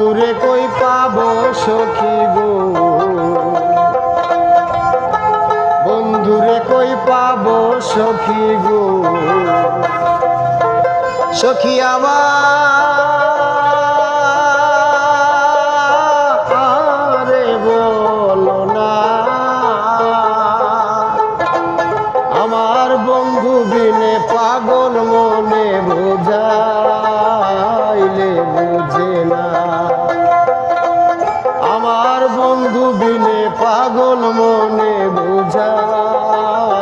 বন্ধুরে কই পাব সখী গো? বন্ধুরে কই পাবো সখী গো? সখী আমার বলো না। আমার বন্ধু বিনে পাগল মনে বোঝাইলে আমার বন্ধু বিনে পাগল মনে বোঝাইলে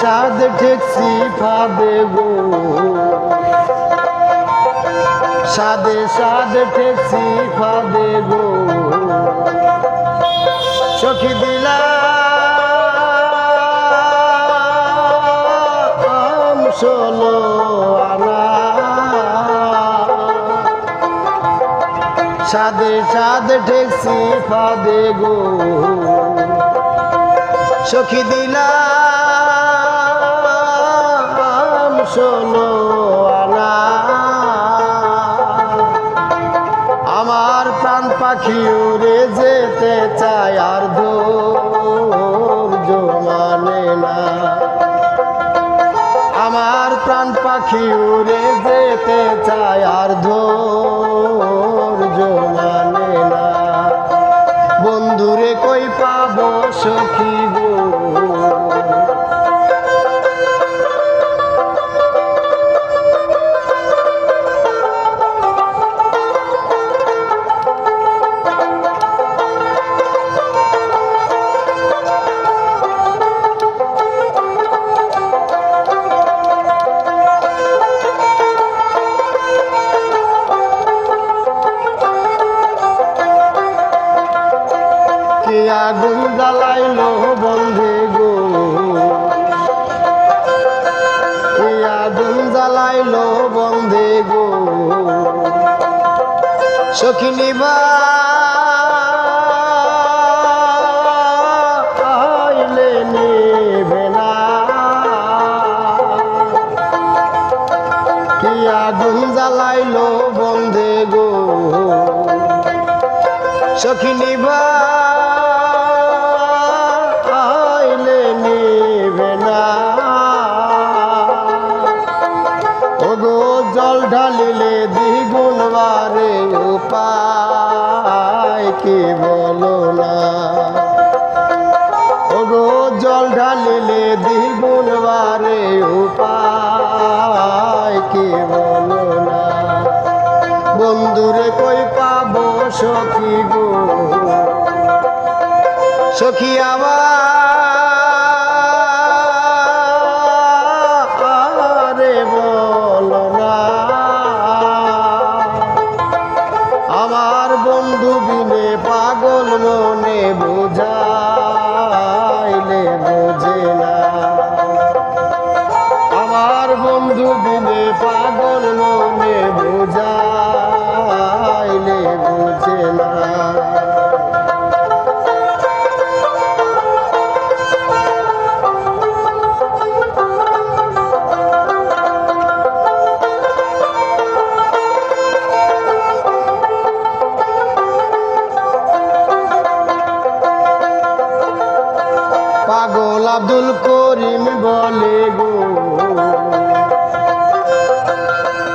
সাদে ঠেকছি ফাদে গো। সাদে সাদ ঠেকছি ফাদে গো। সখী দিলা ষোলো আনা। সাদে সাদ ঠেকছি ফাদে গো। সখী দিলাম শোনো আনা। আমার প্রাণ পাখি উড়ে যেতে চায়, আর ধৈর্য মানে না। আমার প্রাণ পাখি উড়ে যেতে চায়, আর ধৈর্য মানে না। বন্ধুরে কই পাবো সখী আগুন জ্বালাইলো বন্ধে গো। কে আগুন জ্বালাইলো বন্ধে গো। সখিনী বা আগুন জ্বালাইলো বন্ধে গো। সখিনী বা বন্ধুরে কই পাব সখী গো? সখী আমার বল আমার বন্ধু বিনে পাগল মনে আব্দুল করিম বলে গো।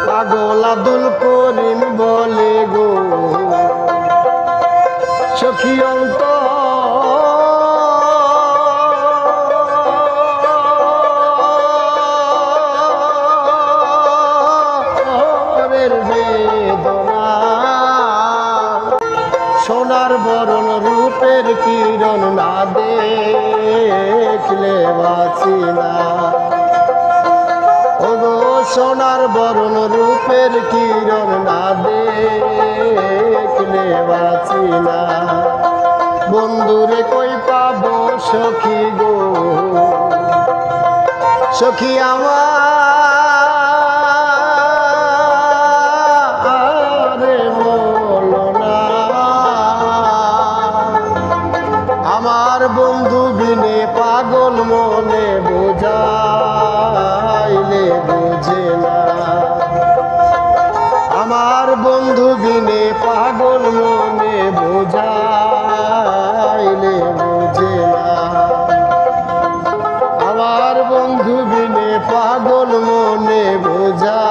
পাগল আব্দুল করিম বলে গো। সখী অন্ত বেদনা। সোনার বরণ রূপের কিরণ না দেখলে বাঁচি না সোনার বরণ রূপের কিরণ না দেখলে বাঁচি না বন্ধুরে কই পাবো সখী গো? সখী আমার আমার বন্ধু বিনে পাগল মনে বোঝা